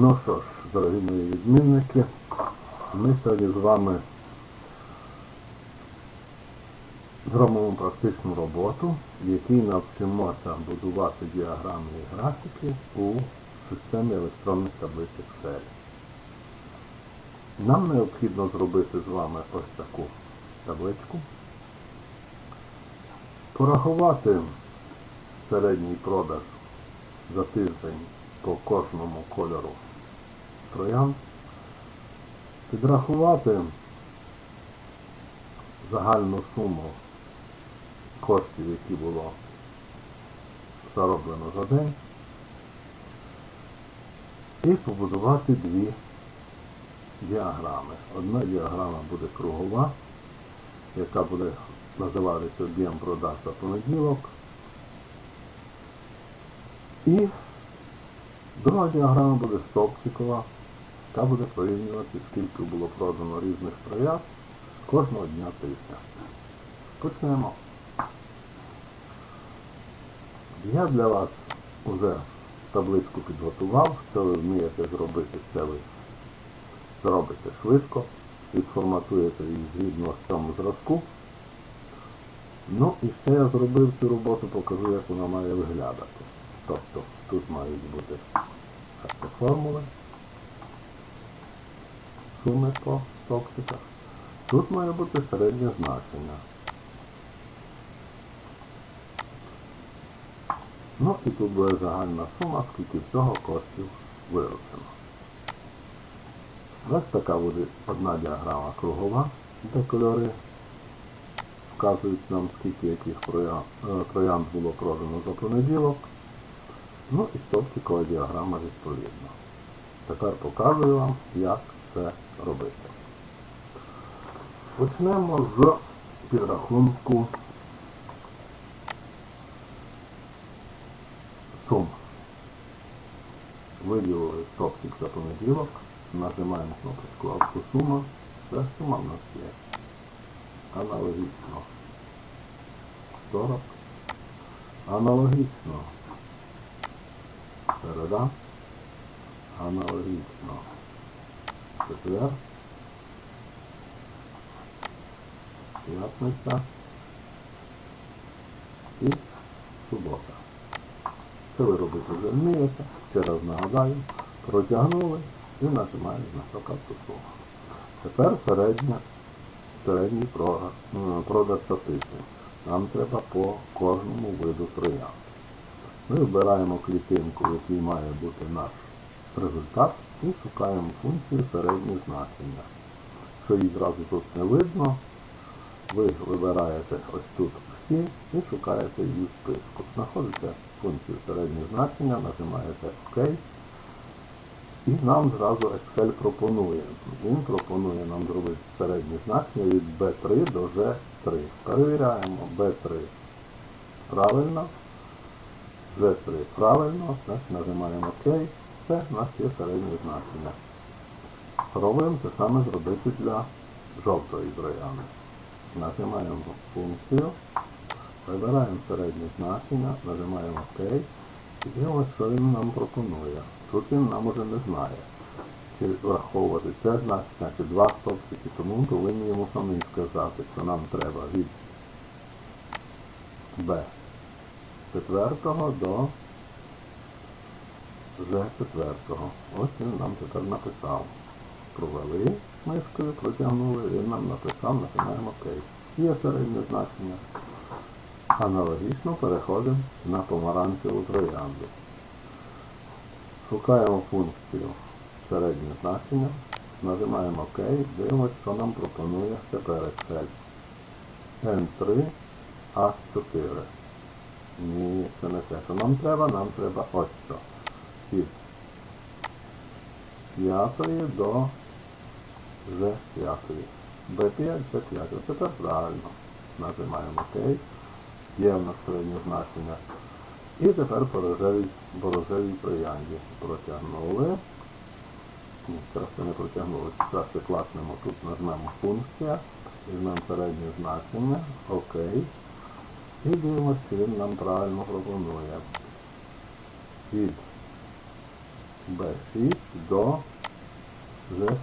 Ну що ж, дорогі мої відмінники, ми сьогодні з вами зробимо практичну роботу, в якій навчимося будувати діаграми і графіки у системі електронних таблиць Excel. Нам необхідно зробити з вами ось таку табличку, порахувати середній продаж за тиждень по кожному кольору троян, підрахувати загальну суму коштів, які було зароблено за день, і побудувати дві діаграми. Одна діаграма буде кругова, яка буде називатися об'єм продаж за понеділок. І друга діаграма буде стовпчикова, яка буде порівнювати, скільки було продано різних троянд кожного дня тижня. Почнемо. Я для вас вже табличку підготував, що ви вмієте зробити це ви зробите швидко, відформатуєте її згідно з цьому зразку. Ну і ще я зробив цю роботу, покажу, як вона має виглядати. Тобто тут мають бути формули, стовпчиках. Тут має бути середнє значення. Ну і тут буде загальна сума, скільки всього коштів виручено. Ось така буде одна діаграма кругова, де кольори вказують нам, скільки яких е, троянд було продано за понеділок. Ну і стовпчикова діаграма відповідно. Тепер показую вам, як це робити. Почнемо з підрахунку сум. Виділили стопчик за понеділок, нажимаємо кнопочку «Автосума», це сума в нас є. Аналогічно 40. Аналогічно середа. Аналогічно четвер. П'ятниця і субота. Це ви робити вже вмієте. Ще раз нагадаю, протягнули і нажимаємо значок автосума. Тепер середня, середній продаж, за. Нам треба по кожному виду троянд. Ми вибираємо клітинку, в якій має бути наш результат, і шукаємо функцію середнє значення. Що її зразу тут не видно, ви вибираєте ось тут всі і шукаєте її в списку. Знаходите функцію середнє значення, нажимаєте ОК. І нам зразу Excel пропонує. Він пропонує нам зробити середнє значення від B3 до G3. Перевіряємо B3 правильно. G3 правильно, значить нажимаємо ОК. Все, у нас є середнє значення. Пробуємо те саме зробити для жовтої трояни. Нажимаємо функцію, вибираємо середнє значення, нажимаємо ОК і дивимося, що він нам пропонує. Тут він нам уже не знає, чи враховувати це значення, чи два стовпчики, тому повинні йому самі сказати, що нам треба від B четвертого до G четвертого. Ось він нам тепер написав. Провели мишкою, протягнули, він нам написав, нажимаємо ОК. Є середнє значення. Аналогічно переходимо на помаранчеву троянду. Шукаємо функцію середнє значення, нажимаємо ОК, дивимося, що нам пропонує тепер Excel. N3 A4. Ні, це не те, що нам треба, нам треба ось що. Від 5 до G5. B5, G5. Тепер правильно. Нажимаємо ОК. Є в нас середнє значення. І тепер по рожевій, троянді протягнули. Ні, краще не протягнули. Краще класнемо. Тут нажмемо функція, візьмемо середнє значення, ОК. І дивимося, чи він нам правильно пропонує. Від B6 до G6.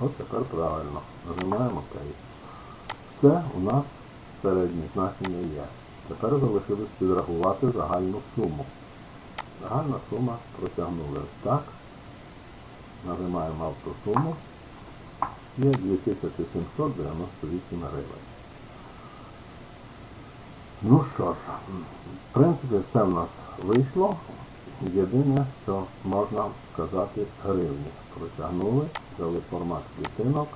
От тепер правильно. Нажимаємо ОК. Все у нас середнє значення є. Тепер залишилось підрахувати загальну суму. Загальна сума протягнули ось так. Нажимаємо автосуму. Є 2798 гривень. Ну що ж, в принципі, все в нас вийшло. Єдине, що можна сказати гривні. Протягнули, взяли формат клітинок.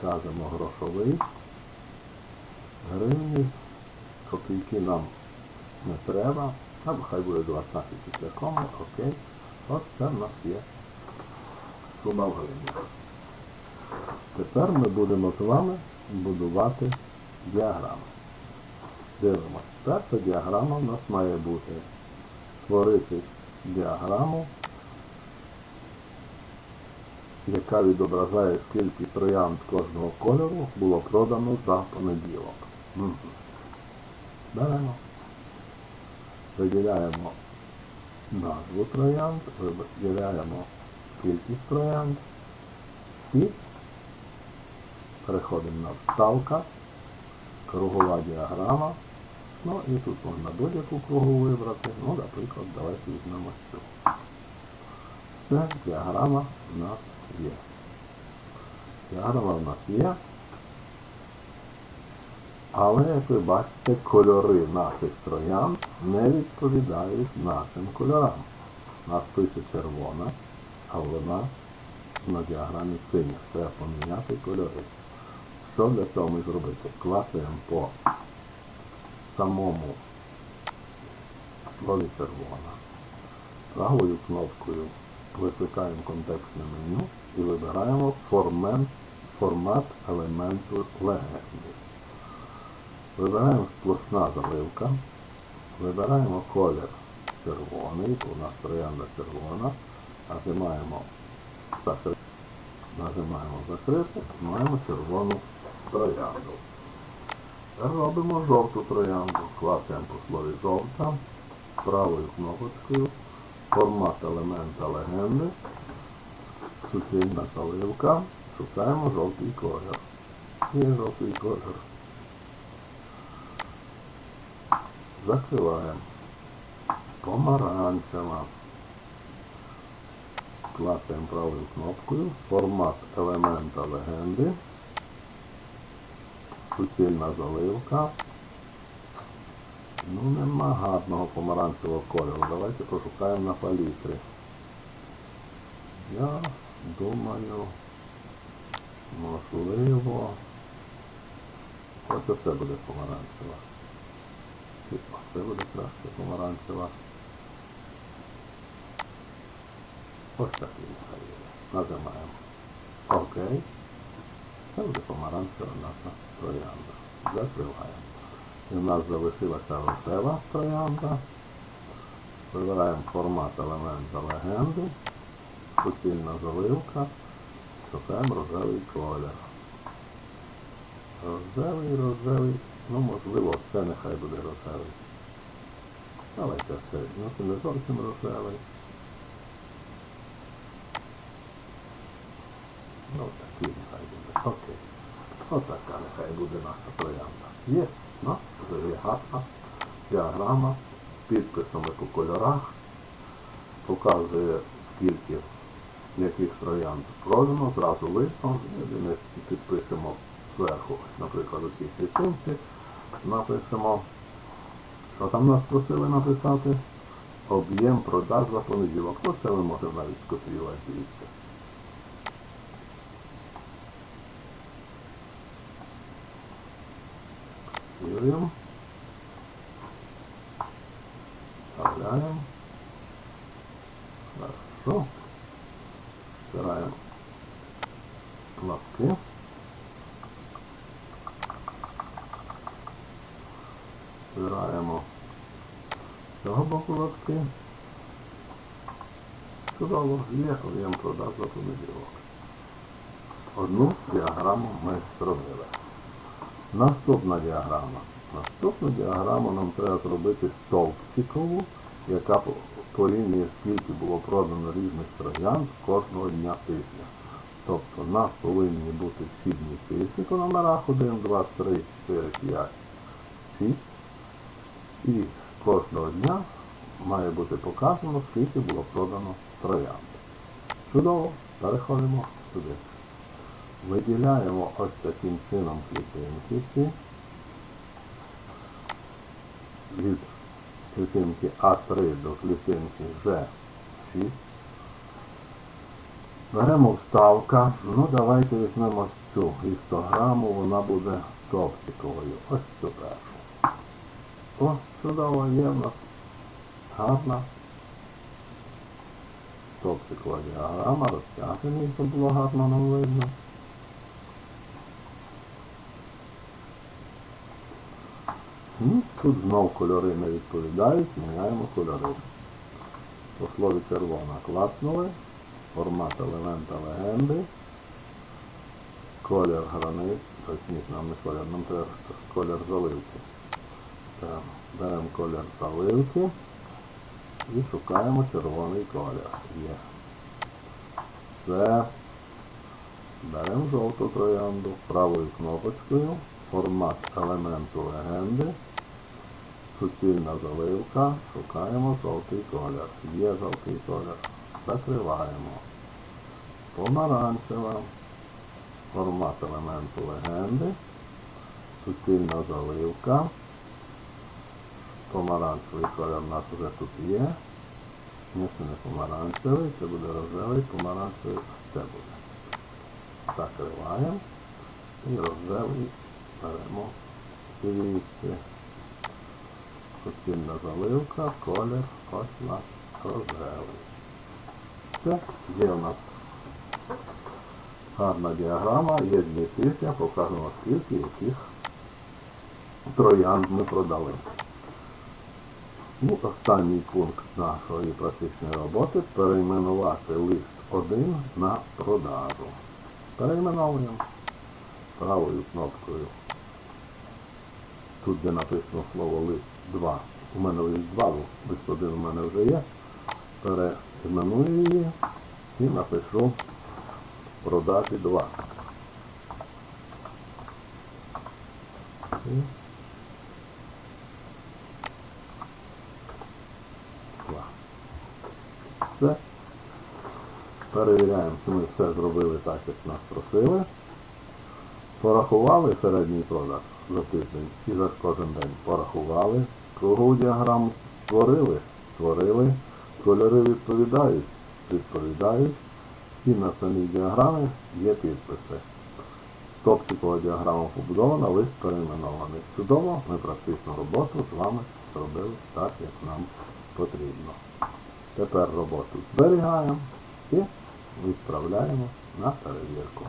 Кажемо грошовий. Гривні, копійки нам не треба. Або хай буде 12 після окей. От це в нас є сума в гривнях. Тепер ми будемо з вами будувати діаграми. Дивимось. Перша діаграма в нас має бути створити діаграму, яка відображає, скільки троянд кожного кольору було продано за понеділок. Мгм. Беремо. Виділяємо назву троянд, виділяємо кількість троянд і переходимо на вставка, кругова діаграма. Ну і тут можна будь-яку кругу вибрати. Ну, наприклад, давайте візьмемо цю. Все, діаграма в нас є. Діаграма в нас є. Але, як ви бачите, кольори наших троян не відповідають нашим кольорам. У нас пише червона, а вона на діаграмі синя. Треба поміняти кольори. Що для цього ми зробити? Клацаємо по самому слові червона. Правою кнопкою викликаємо контекстне меню і вибираємо формат, формат елементу легенди. Вибираємо сплошна заливка, вибираємо колір червоний, у нас троянда червона, нажимаємо закрити, нажимаємо закрити, маємо червону троянду. Робимо жовту троянду, клацаємо по слові жовта, правою кнопочкою, формат елемента легенди, суцільна заливка, шукаємо жовтий колір. Є жовтий колір. Закриваємо. Помаранчева. Клацаємо правою кнопкою. Формат елемента легенди. Суцільна заливка. Ну, нема гарного помаранчевого кольору. Давайте пошукаємо на палітрі. Я думаю, можливо. Ось оце буде помаранчева. Типа, це буде краще помаранчева. Ось нехай буде. Нажимаємо. Окей. Це буде помаранчева наша троянда. Закриваємо. І в нас залишилася рожева троянда. Вибираємо формат елемента легенди. Суцільна заливка. Шукаємо рожевий колір. Рожевий, рожевий. Ну, можливо, це нехай буде рожевий. Давайте це. Ну, це не зовсім рожевий. Ну, такий нехай буде. Окей. Отака нехай буде наша троянда. Є у нас є гарна діаграма з підписами по кольорах. Показує скільки яких троянд продано, зразу видно. Ми підпишемо зверху, ось, наприклад, у цій клітинці. Напишемо, що там нас просили написати. Об'єм продаж за понеділок. Ну це ми можемо навіть скопіювати звідси. Копіюємо. Вставляємо. Хорошо. Стираємо лапки. Стираємо цього боку лапки. Чудово, є об'єм продаж за понеділок. Одну діаграму ми зробили. Наступна діаграма. Наступну діаграму нам треба зробити стовпчикову яка по- порівнює, скільки було продано різних троянд кожного дня тижня. Тобто у нас повинні бути всі дні тижня по номерах 1, 2, 3, 4, 5, 6. І кожного дня має бути показано, скільки було продано троянд. Чудово, переходимо сюди. Виділяємо ось таким чином клітинки всі. Від клітинки А3 до клітинки Ж6. Беремо вставка. Ну давайте візьмемо цю гістограму, вона буде стовпчиковою. Ось цю першу. О, чудово, є в нас гарна стовпчикова діаграма, розтягнення, щоб було гарно нам видно. Ну, Тут знов кольори не відповідають, міняємо кольори. По слові червона класнули, формат елемента легенди, колір границь, ні, нам не колір, нам треба колір заливки. Так, беремо колір заливки і шукаємо червоний колір. Є. Все. Беремо жовту троянду правою кнопочкою, формат елементу легенди, суцільна заливка, шукаємо жовтий колір. Є жовтий колір. Закриваємо. Помаранчева, формат елементу легенди, суцільна заливка. Помаранчевий колір у нас вже тут є. Ні, це не помаранчевий, це буде рожевий, помаранчевий це буде. Закриваємо і рожевий беремо звідси. Суцільна заливка, колір, ось наш. Все, є у нас гарна діаграма, є дві тижня, покажемо скільки яких троянд ми продали. Ну, останній пункт нашої практичної роботи перейменувати лист 1 на продажу. Перейменовуємо правою кнопкою. Тут, де написано слово лист 2. У мене лист 2, бо лист 1 у мене вже є. Перейменую її і напишу продажі 2. Все. Перевіряємо, чи ми все зробили так, як нас просили. Порахували середній продаж за тиждень і за кожен день. Порахували. Кругову діаграму створили, створили. Кольори відповідають, відповідають. І на самій діаграмі є підписи. Стопчикова діаграма побудована, лист перейменований. Чудово, ми практичну роботу з вами зробили так, як нам потрібно. Тепер роботу зберігаємо і відправляємо на перевірку.